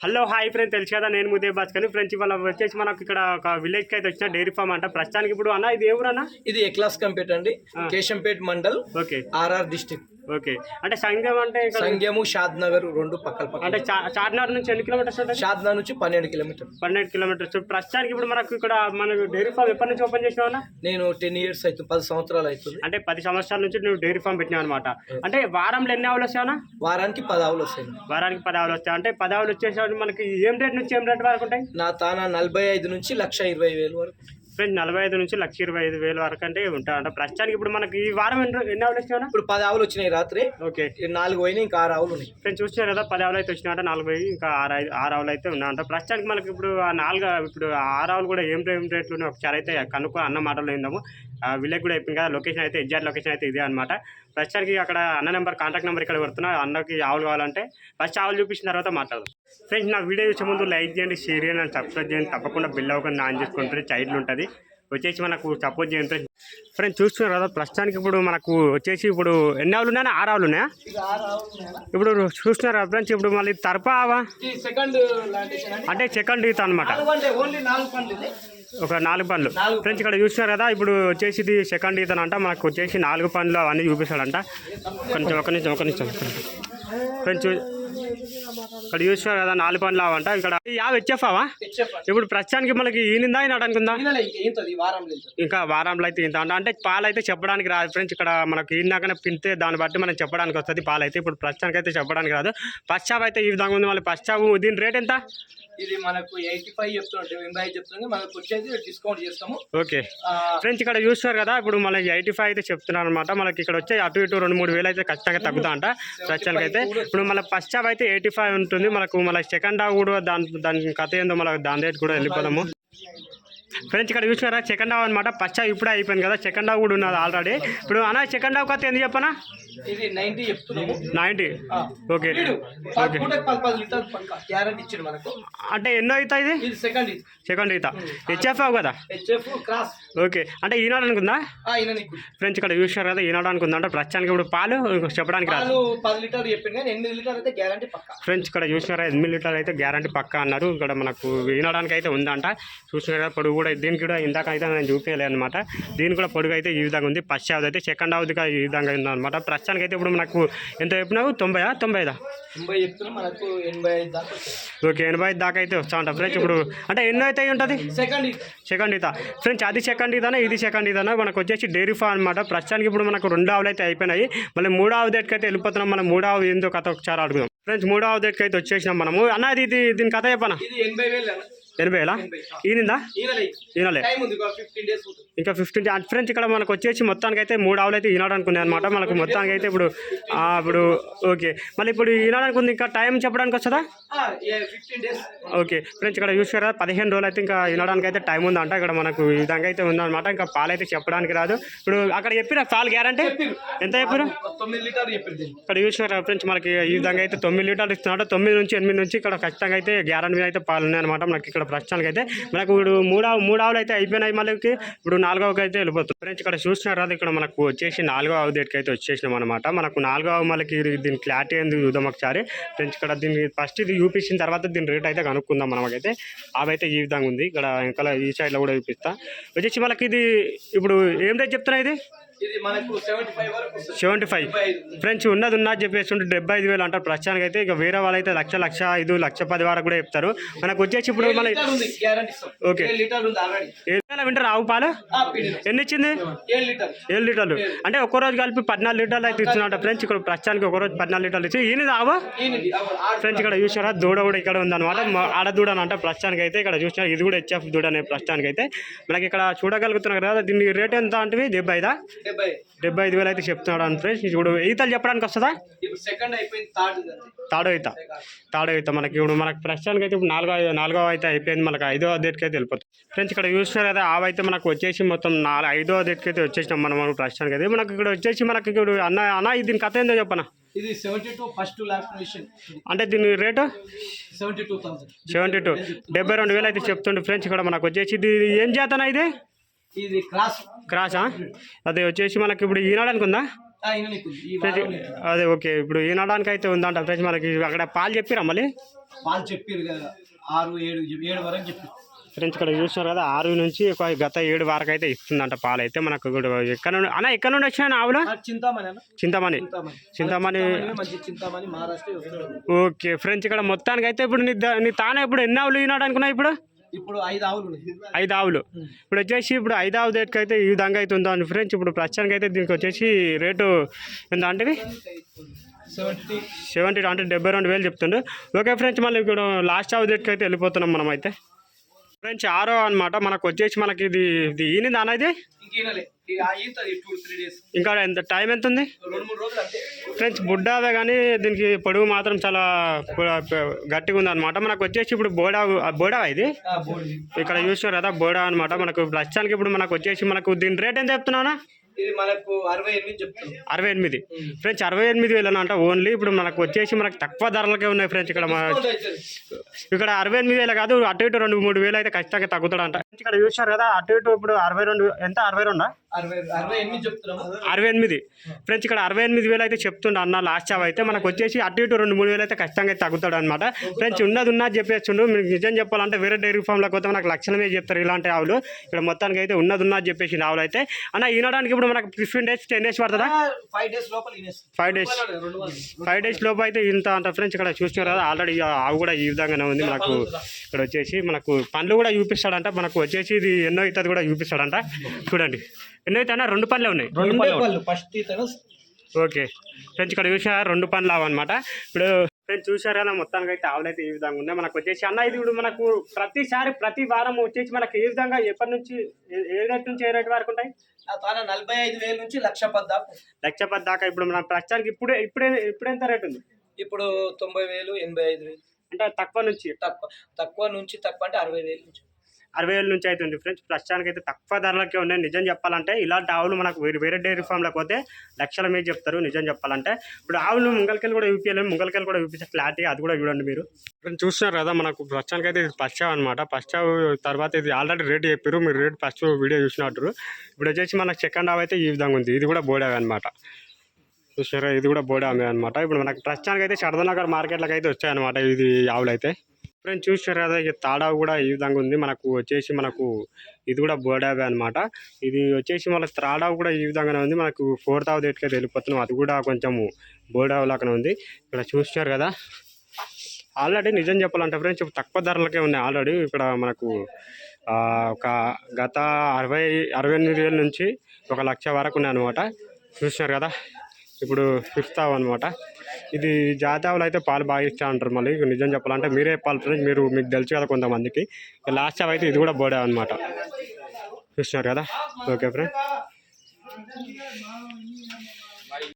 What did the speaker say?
Hello hi friend తెలుసు కదా నేను ముదే భాస్కర్ ఫ్రెండ్స్ ఇవాళ వచ్చేసి మనకు ఇక్కడ ఒక విలేజ్కి అయితే వచ్చిన డైరీ ఫామ్ అంట. ప్రస్తుతానికి ఇప్పుడు అన్న ఇది ఎవరన్నా ఇది ఎక్లాస్ కంపేట్ అండి. Keshampet mandal okay. RR district okay. అంటే సంఘం అంటే సంగము షాద్ నగర్ రెండు పక్కల పక్కల. అంటే చా- చార్మినార్ నుంచి ఎన్ని కిలోమీటర్స్ ఉంటుంది? షాద్ నగర్ నుంచి పన్నెండు కిలోమీటర్ పన్నెండు కిలోమీటర్స్. ప్రస్తుతానికి ఇప్పుడు మనకు ఇక్కడ మనకు డైరీ ఫామ్ ఎప్పటి నుంచి ఓపెన్ చేసినావన్నా నేను టెన్ ఇయర్స్ అవుతుంది పది సంవత్సరాలు అవుతుంది. అంటే పది సంవత్సరాల నుంచి నువ్వు డైరీ ఫామ్ పెట్టినావు అనమాట అంటే వారంలో ఎన్ని ఆవులు వస్తాయన్నా వారానికి పది ఆవులు వస్తాయి. వారానికి పది ఆవులు వస్తాయి. అంటే పది ఆవులు వచ్చేసరికి మనకి ఏం రేట్ నుంచి ఏం రేట్ వరకు ఉంటాయి? నా తాన నలభై ఐదు నుంచి లక్ష ఇరవై వేలు వరకు ఫ్రెండ్ నలభై ఐదు నుంచి లక్ష ఇరవై ఐదు వేల వరకు అంటే ఉంటాయి అంటే ప్రస్తుతానికి ఇప్పుడు మనకి ఈ వారం ఎన్ని ఎన్ని ఆవులు వచ్చినా ఇప్పుడు పది ఆవులు వచ్చినాయి రాత్రి. ఓకే. నాలుగు పోయినాయి ఇంకా ఆరు ఆవులు ఉన్నాయి. ఫ్రెండ్స్ చూస్తున్నారు కదా పది ఆవులు అయితే వచ్చినాయంట నాలుగు పోయి ఇంకా ఆరు ఐదు ఆరు ఆవులు అయితే ఉన్నాయంట. ప్రస్తుతానికి మనకి ఇప్పుడు ఆ నాలుగు ఇప్పుడు ఆరు ఆవులు కూడా ఏం ఏం రేట్లు ఉన్నాయి? ఒకసారి అయితే కనుక్కో అన్న మాటలు విందాము. విలేజ్ కూడా అయిపోయింది కదా లొకేషన్ అయితే ఎగ్జాక్ట్ లొకేషన్ అయితే ఇదే అనమాట ప్రస్తుతానికి అక్కడ అన్న నెంబర్ కాంటాక్ట్ నెంబర్ ఇక్కడ పెడుతున్నా. అన్నకి ఆవులు కావాలంటే ఫస్ట్ ఆవులు చూపించిన తర్వాత మాట్లాడదాం. ఫ్రెండ్స్ నా వీడియో చూసే ముందు లైక్ చేయండి షేర్ చేయండి సబ్స్క్రైబ్ చేయండి. తప్పకుండా బిల్ అవ్వకుండా ఆన్ చేసుకుంటే చైల్డ్ ఉంటుంది. వచ్చేసి మనకు సపోర్ట్ చేయండి ఫ్రెండ్స్. ఫ్రెండ్స్ చూస్తున్నారు కదా ప్రస్తుతానికి ఇప్పుడు మనకు వచ్చేసి ఇప్పుడు ఎన్ని ఆవులు ఉన్నాయా? ఆరు ఆవులు ఉన్నాయా? ఇప్పుడు చూస్తున్నారు కదా ఫ్రెండ్స్ ఇప్పుడు మళ్ళీ తరపావా అంటే సెకండ్ ఈత అనమాట. ఒక నాలుగు పనులు ఫ్రెండ్స్ ఇక్కడ చూస్తున్నారు కదా ఇప్పుడు వచ్చేసి ఇది సెకండ్ ఈతన్ అంట మనకు వచ్చేసి నాలుగు పనులు అవన్నీ చూపిస్తాడంట. కొంచెం ఒక నిమిషం ఒక నిమిషం. ఫ్రెండ్స్ చూ- ఇక్కడ చూస్తున్నారు కదా నాలుగు పనులు అవంట ఇక్కడ యాభై అండి. ఇప్పుడు ప్రస్తుతానికి మనకి ఈనిందా ఉందా ఈనెల ఇంకా వారంలో అయితే ఇంత అంట అంటే పాలు అయితే చెప్పడానికి రాదు ఫ్రెండ్స్ ఇక్కడ మనకి ఈనాకనే పింతే దాన్ని బట్టి మనం చెప్పడానికి వస్తుంది పాలు అయితే ఇప్పుడు ప్రస్తుతానికి అయితే చెప్పడానికి రాదు. పశ్చాప్ అయితే ఈ విధంగా ఉంది మళ్ళీ పశ్చాప్ దీని రేట్ ఎంత? ఇది మనకు ఎయిటీ ఫైవ్ చెప్తుంటే ఎనభై ఐదు చెప్తుంది మనకు వచ్చేసి డిస్కౌంట్ చేస్తాము. ఓకే. ఫ్రెండ్స్ ఇక్కడ చూస్తున్నారు కదా ఇప్పుడు మనకి ఎయిటీ ఫైవ్ అయితే చెప్తున్నారు అనమాట మనకి ఇక్కడ వచ్చే అటు ఇటు రెండు మూడు వేలు అయితే ఖచ్చితంగా తగ్గుతా అంట. ప్రస్తుతానికి అయితే ఇప్పుడు ఫస్ట్ హాఫ్ అయితే ఎయిటీ ఫైవ్ ఉంటుంది. మనకు మన సెకండ్ హాఫ్ కూడా దాని దాని కథ ఏందో మనకు దాని రేట్ కూడా వెళ్ళిపోదాము. ఫ్రెండ్స్ ఇక్కడ చూసినారా? సెకండ్ హాఫ్ అనమాట ఫస్ట్ హాఫ్ ఇప్పుడే అయిపోయింది కదా. సెకండ్ హాఫ్ కూడా ఉన్నది ఆల్రెడీ ఇప్పుడు అన్న సెకండ్ హాఫ్ కథ ఎందుకు చెప్పనా? ఇది నైన్టీ చెప్తున్నాము. నైంటీ ఆ. ఓకే. వీడు ఓకే. పూటకి పది పది లీటర్ పక్క గ్యారంటీ ఇచ్చిండు మనకు. అంటే ఎన్నో అవుతాయి ఇది? ఇది సెకండ్ ఇది. సెకండ్ అవుతా. హెచ్ఎఫ్ కదా? HF cross okay. అంటే ఈనాడు అనుకుందా? ఫ్రెండ్స్ ఇక్కడ చూసినారు కదా ఈనాడు అనుకుందా? అంటే ప్రస్తుతానికి ఇప్పుడు పాలు చెప్పడానికి రాదు. పాలు పది లీటర్ చెప్పింది కానీ ఎనిమిది లీటర్ అయితే గ్యారంటీ పక్క. ఫ్రెండ్స్ ఇక్కడ చూసినారా? ఎనిమిది లీటర్లు అయితే గ్యారంటీ పక్కా అన్నారు. ఇక్కడ మనకు వినడానికి అయితే ఉందంట. చూసినారా? పొడుగు కూడా దీనికి కూడా ఇందాక అయితే నేను చూపించలేదు అనమాట దీని కూడా పొడుగు అయితే ఈ విధంగా ఉంది. ఫస్ట్ హాఫ్ అయితే సెకండ్ హాఫ్ ఈ విధంగా ఉందన్నమాట. ప్రస్తుతానికి అయితే ఇప్పుడు మనకు ఎంత చెప్పినావు? తొంభై తొంభై ఐదా? ఓకే ఎనభై ఐదు దాకా అయితే వస్తా ఉంటా ఫ్రెండ్స్. ఇప్పుడు అంటే ఎన్నో అయితే అయి ఉంటుంది? సెకండ్ సెకండ్ ఈత ఫ్రెండ్స్ అది సెకండ్ ఈతనా ఇది సెకండ్ ఈతనా మనకు వచ్చేసి డైరీ ఫామ్ అనమాట ప్రస్తుతానికి ఇప్పుడు మనకు రెండు ఆవులు అయితే అయిపోయినాయి. మళ్ళీ మూడో ఆవు దగ్గరికి అయితే వెళ్ళిపోతున్నాం. మనం మూడో ఆవు ఏందో కథ ఒకసారి అడుగుదాం. ఫ్రెండ్స్ మూడో ఆవు దగ్గరికి అయితే వచ్చేసినాం మనము. అన్న ఇది ఇది దీని కథ చెప్పనా? ఇది ఎనభై వేలు. ఎనభై ఎనభై ఈనిందా ఈనలే ఉంది ఫిఫ్టీన్ డేస్ ఇంకా ఫ్రెండ్స్ ఇక్కడ మనకు వచ్చేసి మొత్తానికి అయితే మూడు ఆవులు అయితే ఈనాడానికి ఉన్నాయి అనమాట మనకు మొత్తానికి అయితే ఇప్పుడు ఇప్పుడు ఓకే. మళ్ళీ ఇప్పుడు ఈనాడానికి ఉంది ఇంకా టైం చెప్పడానికి వస్తుందా? ఓకే. ఫ్రెండ్స్ ఇక్కడ చూసారా? పదిహేను రోజులు అయితే ఇంకా వినడానికి అయితే టైం ఉందంట ఇక్కడ మనకు ఈ విధంగా అయితే ఉందన్నమాట. ఇంకా పాలు అయితే చెప్పడానికి రాదు. ఇప్పుడు అక్కడ చెప్పిన పాలు గ్యారంటీ? ఎంత చెప్పారు? ఇక్కడ చూసినారా ఫ్రెండ్స్? మనకి ఈ విధంగా అయితే తొమ్మిది లీటర్లు ఇస్తున్నమాట తొమ్మిది నుంచి ఎనిమిది నుంచి ఇక్కడ ఖచ్చితంగా అయితే గ్యారంటీ అయితే పాలు ఉన్నాయన్నమాట. మనకి ఇక్కడ ప్రస్తుతానికి అయితే మనకు ఇప్పుడు మూడవ మూడవలు అయితే అయిపోయినాయి మళ్ళీకి. ఇప్పుడు నాలుగవకి అయితే వెళ్ళిపోతుంది. ఫ్రెండ్స్ ఇక్కడ చూసినారా ఇక్కడ మనకు వచ్చేసి నాలుగో ఆవు అయితే వచ్చేసినాం అనమాట మనకు నాలుగో ఆవు దీని క్లారిటీ ఏంది చూద్దాం ఒకసారి. ఫ్రెండ్స్ ఇక్కడ దీన్ని ఫస్ట్ ఇది చూపించిన తర్వాత దీని రేట్ అయితే కనుక్కుందాం మనమైతే అవైతే ఈ విధంగా ఉంది. ఇక్కడ ఇంకా ఈ సైడ్లో కూడా చూపిస్తా. వచ్చేసి మనకి ఇది ఇప్పుడు ఏం రేట్ చెప్తున్నా ఇది? ఇది మనకు సెవెంటీ ఫైవ్. వరకు సెవెంటీ ఫ్రెండ్స్ ఉన్నది ఉన్నది చెప్పేస్తుంటే డెబ్బై ఐదు వేలు అంటారు. ప్రస్తుతానికి అయితే ఇక వేరే వాళ్ళైతే లక్ష లక్ష ఐదు లక్ష పది వరకు కూడా చెప్తారు. మనకు వచ్చేసి ఇప్పుడు ఇస్తాం. ఓకే. ఏదైనా వింటారు? ఆవు పాలు? ఎన్ని ఇచ్చింది? ఏడు లీటర్ ఏడు లీటర్లు. అంటే ఒక్కో రోజు కలిపి పద్నాలుగు లీటర్లు అయితే ఇచ్చినట్ట ఫ్రెండ్స్. ఇక్కడ ప్రస్తుతానికి ఒక రోజు పద్నాలుగు లీటర్లు ఇచ్చి ఈయన ఆవు? ఫ్రెండ్స్ ఇక్కడ చూసారా దూడ కూడా ఇక్కడ ఉందన్నమాట. ఆడ దూడ అని అంటే ప్రస్తుతానికి అయితే ఇక్కడ చూసినా ఇది కూడా హెచ్ఎఫ్ దూడ అనే ప్రస్తుతానికి అయితే. మనకి ఇక్కడ చూడగలుగుతున్నారు కదా దీని రేట్ ఎంత అంటే డెబ్బై ఐదా? డెబ్బై. ఐదు వేలు అయితే చెప్తున్నాడు అని ఫ్రెండ్స్. ఇప్పుడు ఈతలు చెప్పడానికి వస్తుందా? ఇప్పుడు సెకండ్ అయిపోయింది థర్డ్ తాడో ఈత. తాడో ఈత మనకి ఇప్పుడు మనకి ప్రస్తుతానికి అయితే ఇప్పుడు నాలుగో నాలుగో అయితే అయిపోయింది మనకి. ఐదో అద్దెకి అయితే వెళ్ళిపోతుంది ఫ్రెండ్స్ ఇక్కడ చూస్తున్నారు కదా ఆవు అయితే మనకు వచ్చేసి మొత్తం నాలుగు ఐదో అద్దెకి అయితే వచ్చేసినాం మనం ప్రస్తుతానికి అయితే. మనకి ఇక్కడ వచ్చేసి మనకి ఇప్పుడు అన్న అన్న ఇది దీని కథ ఏందో చెప్పనా? ఇది seventy two first last mission అంటే దీని rate? Seventy two thousand. Seventy two. డెబ్బై రెండు వేలు అయితే చెప్తుండే ఫ్రెండ్స్. ఇక్కడ మనకు వచ్చేసి ఇది ఏం చేతనా ఇది? ఇది క్రాస్. క్రాసా? అది వచ్చేసి మనకి ఇప్పుడు ఈనాడు అనుకుందా ఆ, ఈయన నీకు ఈ వారం నీకు. అదే ఓకే. ఇప్పుడు ఈనడానికి అయితే ఉందంట ఫ్రెండ్స్ మనకి. అక్కడ పాలు చెప్పిరా మళ్ళీ? వాళ్ళు చెప్పారు కదా. ఆరు ఏడు ఏడు వరకు చెప్పారు. ఫ్రెండ్స్ ఇక్కడ చూస్తున్నారు కదా ఆరు నుంచి ఒక గత ఏడు వరకు అయితే ఇస్తుందంట పాలు అయితే మనకు కూడా. ఎక్కడ నుండి అన్న ఎక్కడ నుండి వచ్చిన ఆవులు? చింతామణి చింతమణి. చింతామణి. ఓకే ఫ్రెండ్స్ ఇక్కడ మొత్తానికి అయితే ఇప్పుడు నీ తానే ఇప్పుడు ఎన్ని ఆవులు ఈనాడు అనుకున్నావు ఇప్పుడు? ఇప్పుడు ఐదు ఆవులు ఐదు ఆవులు. ఇప్పుడు వచ్చేసి ఇప్పుడు ఐదు ఆవు రేట్కి అయితే ఈ విధంగా అయితే ఉందా ఫ్రెండ్స్ ఇప్పుడు ప్రస్తుతానికి అయితే దీనికి వచ్చేసి రేటు ఎంత అంటే సెవెంటీ. సెవెంటీ అంటే డెబ్బై రెండు వేలు చెప్తుండు. ఓకే ఫ్రెండ్స్ మళ్ళీ ఇప్పుడు లాస్ట్ ఆవు రేట్కి అయితే వెళ్ళిపోతున్నాం మనం అయితే ఫ్రెండ్స్ ఆరో అనమాట మనకు వచ్చేసి మనకి ఇది ఇది ఈనింది అనేది ఇక ఎంత టైం ఎంత ఉంది? ఫ్రెండ్స్ బుడ్డావే కానీ దీనికి పొడుగు మాత్రం చాలా గట్టిగా ఉంది అనమాట మనకు వచ్చేసి ఇప్పుడు బోడా బోడా ఇది? ఇక్కడ చూసారు కదా బోడా అనమాట మనకు ప్రస్తుతానికి ఇప్పుడు మనకు వచ్చేసి మనకు దీని రేట్ ఎంత చెప్తున్నానా ఇది మనకు అరవై ఎనిమిది చెప్తున్నాం. అరవై ఎనిమిది. ఫ్రెండ్స్ అరవై ఎనిమిది వేలు అంట ఓన్లీ. ఇప్పుడు మనకు వచ్చేసి మనకు తక్కువ ధరలకే ఉన్నాయి ఫ్రెండ్స్ ఇక్కడ. ఇక్కడ అరవై ఎనిమిది వేలు కాదు అటు ఇటు రెండు మూడు వేలు అయితే ఖచ్చితంగా తగ్గుతాడంట. ఇక్కడ చూసారు కదా అటు ఇటు ఇప్పుడు అరవై రెండు ఎంత? అరవై రెండా? అరవై ఎనిమిది ఫ్రెండ్స్ ఇక్కడ అరవై ఎనిమిది వేలు అయితే చెప్తుండ అన్న లాస్ట్ చావ్ అయితే. మనకు వచ్చేసి అటు ఇటు రెండు మూడు వేలు అయితే ఖచ్చితంగా అయితే తగ్గుతాడు అనమాట ఫ్రెండ్స్ ఉన్నది ఉన్నది చెప్పేస్తుండు. మీకు నిజం చెప్పాలంటే వేరే డైరీ ఫామ్లోకి పోతే మనకు లక్షణమే చెప్తారు ఇలాంటి ఆవులు. ఇక్కడ మొత్తానికి అయితే ఉన్నది ఉన్నది చెప్పేసి ఆవులు అయితే. అన్న ఈనడానికి ఇప్పుడు మనకు ఫిఫ్టీన్ డేస్ టెన్ డేస్ పడుతుందా? Five days. Five days five days లోపు అయితే ఇంత అంత ఫ్రెండ్స్ ఇక్కడ చూస్తున్నారు కదా ఆల్రెడీ ఆవు కూడా ఈ విధంగానే ఉంది. మనకు ఇక్కడ వచ్చేసి మనకు పండ్లు కూడా చూపిస్తాడంట. మనకు వచ్చేసి ఇది ఎన్నో అవుతుంది కూడా చూపిస్తాడంట. చూడండి. ఎన్నో అవుతాయన్నా రెండు పనులే ఉన్నాయి. రెండే పళ్ళు ఫస్ట్ ఇతను ఓకే. ఫ్రెండ్స్ ఇక్కడ చూసారా? రెండు పనులు అవన్నమాట ఇప్పుడు ఫ్రెండ్స్ చూసారు? కదా మొత్తానికి అయితే ఆవులు అయితే ఈ విధంగా ఉన్నాయి. మనకు వచ్చేసి అన్న ఇది ఇప్పుడు మనకు ప్రతిసారి ప్రతి వారం వచ్చేసి మనకి ఏ విధంగా ఎప్పటి నుంచి ఏ- రేట్ నుంచి ఏ రేట్ వరకు ఉంటాయి? నలభై ఐదు వేల నుంచి లక్ష పది దాకా లక్ష పది దాకా ఇప్పుడు మన ప్రస్తుతానికి ఇప్పుడే ఇప్పుడే ఇప్పుడు ఎంత రేట్ ఉంది? ఇప్పుడు తొంభై వేలు ఎనభై ఐదు వేలు. అంటే తక్కువ నుంచి. తక్కువ తక్కువ నుంచి తక్కువ అంటే అరవై వేలు నుంచి. అరవై వేల నుంచి అయితే ఉంది ఫ్రెండ్స్ ప్రస్తుతానికి అయితే తక్కువ ధరలకే ఉన్నాయి. నిజం చెప్పాలంటే ఇలాంటి ఆవులు మనకు వేరే వేరే డైరీ ఫామ్లకు పోతే లక్షల మీద చెప్తారు. నిజం చెప్పాలంటే ఇప్పుడు ఆవులు ముంగల్కెళ్ళి కూడా చూపించలేము ముంగల్కెళ్ళి కూడా చూపించే క్లారిటీ అది కూడా చూడండి మీరు. ఫ్రెండ్స్ చూస్తున్నారు కదా మనకు ప్రస్తుతానికి అయితే ఇది ఫస్ట్ అనమాట ఫస్ట్ తర్వాత ఇది ఆల్రెడీ రేట్ చెప్పారు మీరు రేట్ ఫస్ట్ వీడియో చూసినట్టు. ఇప్పుడు వచ్చేసి మనకు సెకండ్ ఆవు అయితే ఈ విధంగా ఉంది. ఇది కూడా బోడావి అనమాట చూసారా ఇది కూడా బోడామే అనమాట ఇప్పుడు మనకు ప్రస్తుతానికి అయితే శరదనగర్ మార్కెట్లకు అయితే వచ్చాయన్నమాట ఇది ఆవులు అయితే ఫ్రెండ్ చూసారు కదా ఇక తాడా కూడా ఈ విధంగా ఉంది. మనకు వచ్చేసి మనకు ఇది కూడా బోడావే అనమాట ఇది వచ్చేసి మన త్రాడా కూడా ఈ విధంగానే ఉంది. మనకు ఫోర్త్ ఆవు ఎట్లయితే వెళ్ళిపోతున్నాం. అది కూడా కొంచెము బోడావు లాగానే ఉంది. ఇక్కడ చూస్తున్నారు కదా? ఆల్రెడీ నిజం చెప్పాలంటే ఫ్రెండ్స్ తక్కువ ధరలకే ఉన్నాయి ఆల్రెడీ. ఇక్కడ మనకు ఒక గత అరవై అరవై ఎనిమిది వేల నుంచి ఒక లక్ష వరకు ఉన్నాయి అనమాట చూస్తున్నారు కదా? ఇప్పుడు ఫిఫ్త్ ఆవు అనమాట ఇది జాతి ఆవులు అయితే పాలు బాగా ఇస్తా అంటారు మళ్ళీ నిజం చెప్పాలంటే మీరే పాలు ఫ్రెండ్స్ మీరు మీకు తెలుసు కదా కొంతమందికి. లాస్ట్ ఆవు అయితే ఇది కూడా బోడే అనమాట చూస్తున్నారు కదా? Okay friend.